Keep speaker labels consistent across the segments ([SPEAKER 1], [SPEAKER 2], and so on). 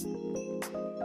[SPEAKER 1] Thank you.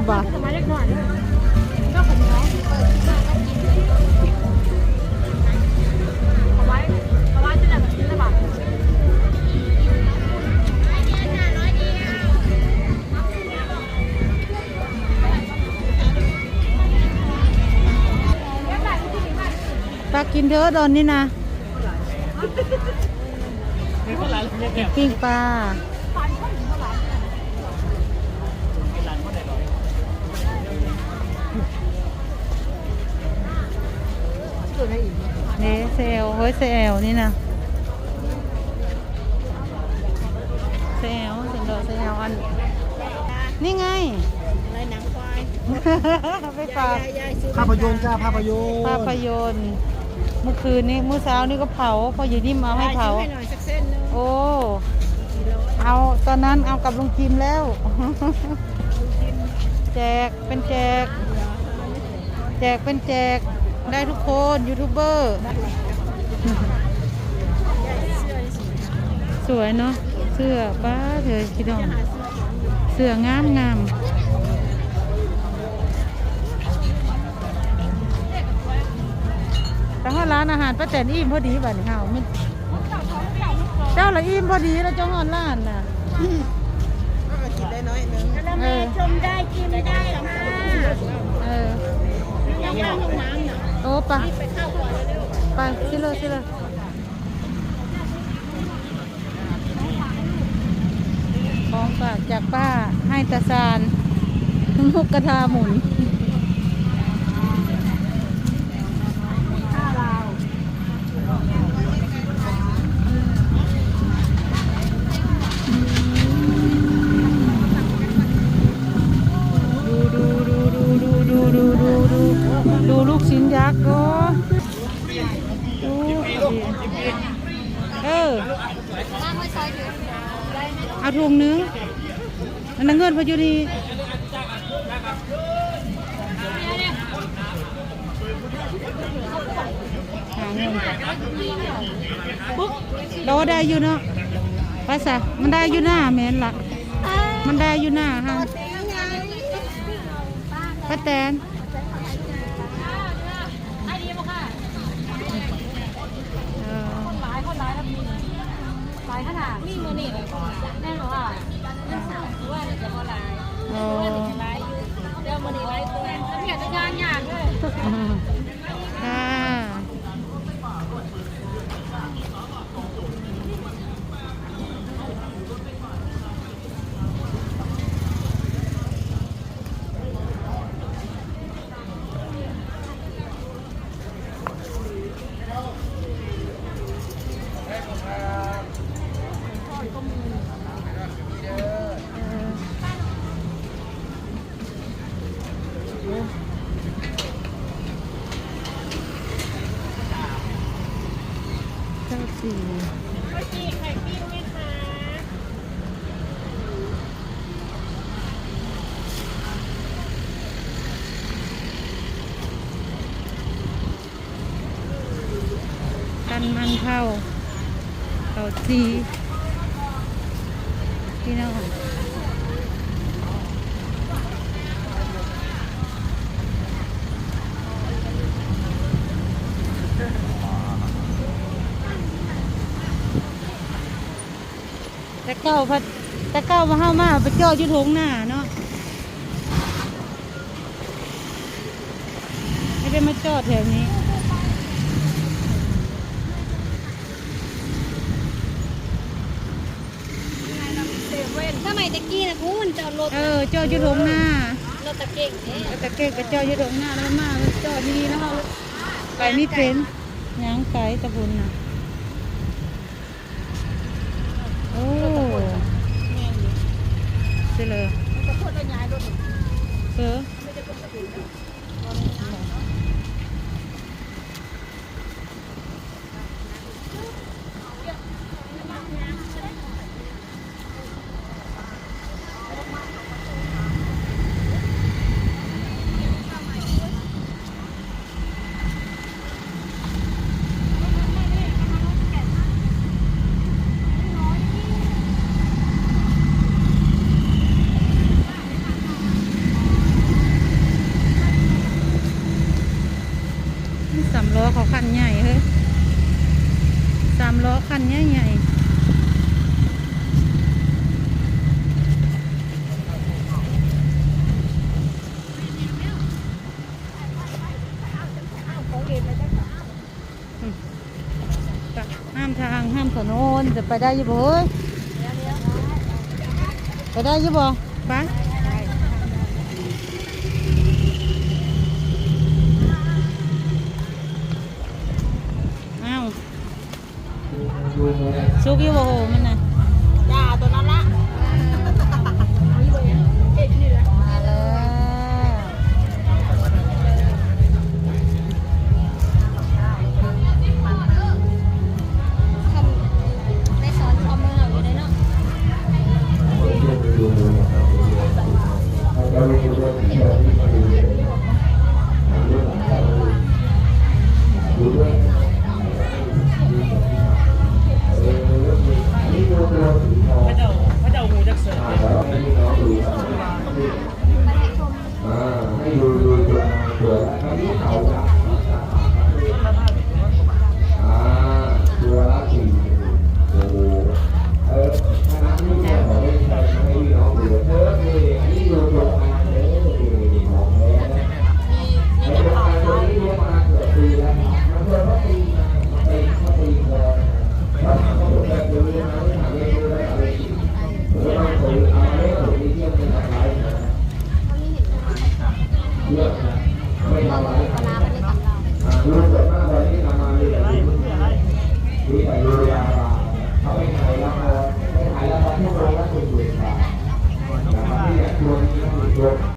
[SPEAKER 1] บ
[SPEAKER 2] บ่ปลากินเยอะดอนนี่นะปิ้ง
[SPEAKER 1] ปลา กินเถอะตอนนี้นะปิ้งปลาเนเซลเฮ้ยเซลนี่นะเซลเสียงดอกเซลอัน นี่ไง
[SPEAKER 2] อะไรหนังควาย
[SPEAKER 1] ไปฝาก
[SPEAKER 2] ยายซื้อ
[SPEAKER 3] ภาพยนตร์จ้าภาพยนตร์
[SPEAKER 1] ภาพยนตร์เมื่อคืนนี้เมื่อเช้านี่ก็เผาพออยู่นิ่มเอาให้เผา
[SPEAKER 2] ให้หน่อยสักเส้นนึง
[SPEAKER 1] โอ้เอาตอนนั้นเอากับลุงจิมแล้ว แจกเป็นแจก แจกเป็นแจก ได้ทุกคนยูทูบเบอร์สวยเนาะเสื้อป้าเถอะพี่น้องเสื้องามงามแต่ว่าร้านอาหารป้าแตนอิ่มพอดีบ่นี่เฮาไม่เจ้าละอิ่มพอดีแล้วเจ้าฮอนร้านน่ะ
[SPEAKER 3] กินได้น้อยนึง
[SPEAKER 1] เออ
[SPEAKER 2] ชมได้กินได้ค่ะ
[SPEAKER 1] เออ
[SPEAKER 2] ยังว่างห้องน้ำน่ะ
[SPEAKER 1] โอ้ไปะ
[SPEAKER 2] ไปเข้าก่อนเร็ว
[SPEAKER 1] ไปสิเลยสิเลของฝากจากป้าให้ตาซานทุกกระทาหมุน อั
[SPEAKER 2] น
[SPEAKER 1] นั้นเงินพออยู่นี่หาเงินปุ๊บเราได้อยู่เนาะภาษามันได้อยู่หน้าแม่นละมันได้อยู่หน้าฮะป้าแตน
[SPEAKER 2] กั
[SPEAKER 1] นมันเผาเขาซีพี่น้องแต่เก้าพัดแต่เก้ามาเข้ามาไปจอดอยู่ทงหน้าเนาะไม่ได้มาจอดแถวนี้
[SPEAKER 2] เซเว่นสมั ยตะกี้นะคุณจอดรถ
[SPEAKER 1] เออจอดอยู่ทงหน้าร
[SPEAKER 2] ถตะเก่งเนี่ย
[SPEAKER 1] แล้วแต่เก่งก็จอดอยู่ทงหน้าแล้วมามันจอดดีๆแล้วเขาไปนี่เป็นยางไก่ตะบุนนะ
[SPEAKER 2] ทางห้ามถ
[SPEAKER 1] นนจะไปได้ยี่บ่เอ้ยไป
[SPEAKER 2] ได้ยี่
[SPEAKER 4] บ่ไปเอาซุกยี่บ่โหมันนะ